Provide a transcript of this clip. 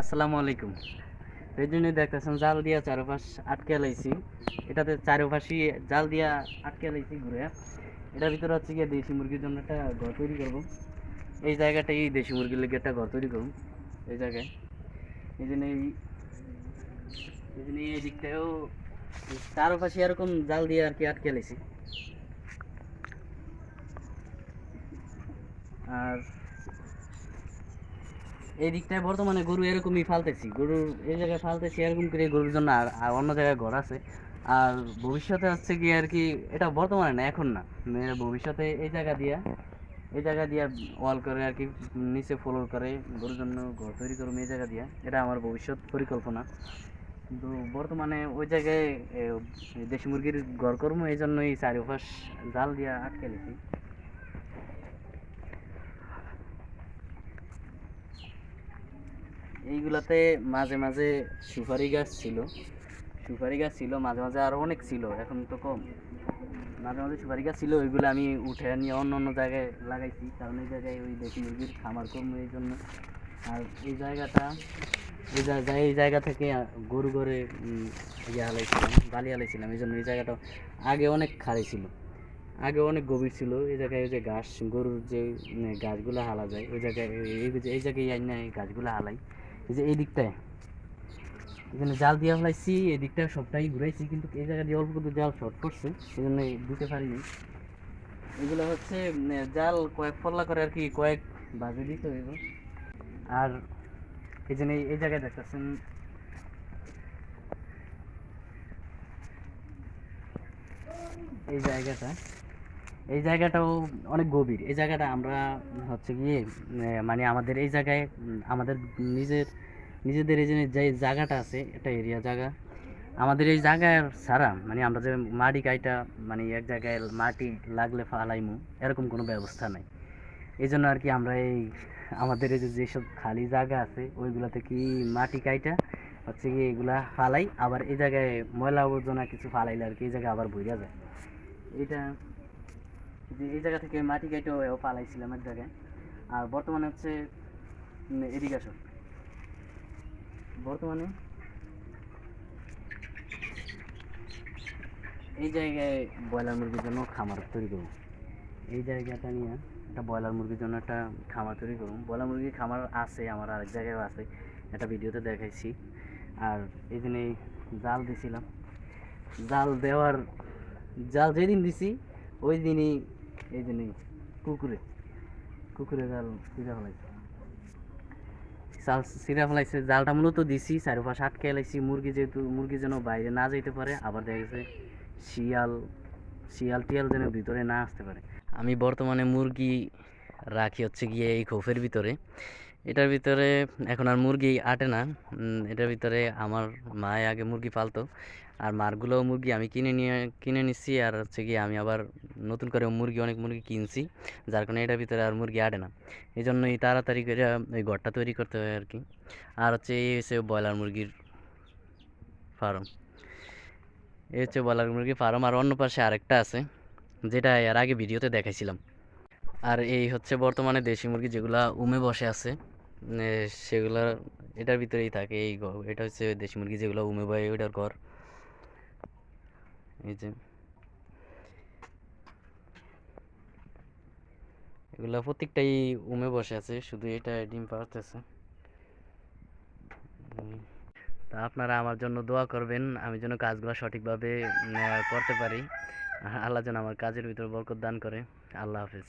আসসালামু আলাইকুম। এই জন্য দেখতেছেন জাল দিয়া চারপাশ আটকে লাইছি। এটাতে চারপাশই জাল দিয়া আটকে লাইছি ঘুরে। এটার ভিতরে হচ্ছে গিয়ে দেশি মুরগির জন্য একটা ঘর তৈরি করব। এই জায়গাটাই দেশি মুরগির লেগে একটা ঘর তৈরি করব, এই জায়গায়। এই জন্য এই এই জন্য এই দিকটাও চারপাশে এরকম জাল দিয়ে আর কি আটকে লাইছি। আর এই দিকটায় বর্তমানে গরু এরকমই ফালতেছি গরু এই জায়গায় ফালতেছি এরকম করে গরুর জন্য আর আর অন্য জায়গায় ঘর আছে। আর ভবিষ্যতে হচ্ছে কি আর কি, এটা বর্তমানে না, এখন না। মানে ভবিষ্যতে এই জায়গা দিয়া, এই জায়গা দিয়া ওয়াল করে আর কি, নিচে ফ্লোর করে গরুর জন্য ঘর তৈরি করব এই জায়গা দিয়া। এটা আমার ভবিষ্যৎ পরিকল্পনা। কিন্তু বর্তমানে ওই জায়গায় দেশি মুরগির ঘর করব এই জন্যই চারিপাশ জাল দিয়া আটকে লেছি এইগুলাতে মাঝে মাঝে সুপারি গাছ ছিল। সুপারি গাছ ছিল, মাঝে মাঝে আরও অনেক ছিল, এখন তো কম। মাঝে মাঝে সুপারি গাছ ছিল, ওইগুলো আমি উঠে নিয়ে অন্য অন্য জায়গায় লাগাইছি, কারণ এই জায়গায় ওই দেশি মুরগির খামার কম এই জন্য। আর এই জায়গাটা, এই এই জায়গা থেকে গরু ঘরে ইয়ে হালাইছিলাম বালি হালাইছিলাম এই জন্য এই জায়গাটা আগে অনেক খাড়ি ছিল। আগে অনেক গভীর ছিল, এই জায়গায় ওই যে ঘাস, গরুর যে গাছগুলো হালা যায়, ওই জায়গায়, এই- এই এই জায়গায় এই গাছগুলো হালাই। এই যে এই দিকটায়। এখানে জাল দিয়ে ফেলাইছি, এই দিকটা সবটাই ঘুরাইছি, কিন্তু এই জায়গা দিয়ে অল্প কিন্তু জাল শর্ট করছে এই জন্য দিতে পারিনি এগুলো হচ্ছে জাল কয়েক পল্লা করে আর কি, কয়েক বাজে দিতে হইব। আর এই জন্য এই- এই জায়গায় দেখতেছেন, এই জায়গাটা। এই জায়গাটাও অনেক গভীর। এই জায়গাটা আমরা হচ্ছে গিয়ে মানে আমাদের এই জায়গায় আমাদের নিজের, নিজেদের এই যে জায়গাটা আছে এটা এরিয়া জায়গা, আমাদের এই জায়গায় ছাড়া মানে আমরা যে মাটি কাইটা মানে এক জায়গায় মাটি লাগলে ফালাইমু, এরকম কোনো ব্যবস্থা নাই। এই জন্য আর কি আমরা এই, আমাদের এই যে যেসব খালি জায়গা আছে, ওইগুলাতে কি মাটি কাইটা হচ্ছে কি এগুলা ফালাই, আবার এই জায়গায় ময়লা আবর্জনা কিছু ফালাইলে আর কি এই জায়গায় আবার বইরা যায়। এটা যে এই জায়গা থেকে মাটি কেটেও পালাইছিলাম এক জায়গায়, আর বর্তমানে হচ্ছে এদিকে আসো। বর্তমানে এই জায়গায় ব্রয়লার মুরগির জন্য খামার তৈরি করব। এই জায়গাটা নিয়ে একটা ব্রয়লার মুরগির জন্য একটা খামার তৈরি করব। ব্রয়লার মুরগির খামার আছে, আমার আরেক জায়গায়ও আছে, একটা ভিডিওতে দেখাইছি। আর এই জন্য এই জাল দিছিলাম। জাল দেওয়ার, জাল যেদিন দিছি, ওই দিনই এই দিনই কুকুরে। কুকুরে জাল সিরা ফেলাইছে। জাল সিরা ফেলাইছে, জালটা মূলত দিছি, চারিপাশে আটকে লাইছি। মুরগি যেহেতু, মুরগি যেন বাইরে না যেতে পারে, আবার দেখা গেছে শিয়াল শিয়াল টিয়াল যেন ভিতরে না আসতে পারে। আমি বর্তমানে মুরগি রাখি হচ্ছে গিয়ে এই খোফের ভিতরে। এটার ভিতরে এখন আর মুরগি আটে না। এটার ভিতরে আমার মায় আগে মুরগি পালতো। আর মারগুলো মুরগি আমি কিনে নিয়ে, কিনে নিচ্ছি। আর হচ্ছে গিয়ে আমি আবার নতুন করে মুরগি, অনেক মুরগি কিনছি। যার কারণে এটার ভিতরে আর মুরগি আটে না। এই জন্যই তাড়াতাড়ি করে ওই ঘরটা তৈরি করতে হয় আর কি। আর হচ্ছে এই হচ্ছে ব্রয়লার মুরগির ফার্ম। এই হচ্ছে ব্রয়লার মুরগির ফার্ম। আর অন্য পাশে আরেকটা আছে, যেটা এর আগে ভিডিওতে দেখাইছিলাম। আর এই হচ্ছে বর্তমানে দেশি মুরগি যেগুলা উমে বসে আছে। সেগুলা, এটার ভিতরেই থাকে এই ঘর। এটা হচ্ছে দেশি মুরগি, যেগুলো উমে বয় ওইটার ঘর। এই যে। এগুলা প্রত্যেকটাই উমে বসে আছে, শুধু এটা ডিম পাড়তেছে। তা আপনারা আমার জন্য দোয়া করবেন, আমি যেন কাজগুলো সঠিকভাবে করতে পারি। আল্লাহ যেন আমার কাজের ভিতর বরকত দান করে। আল্লাহ হাফেজ।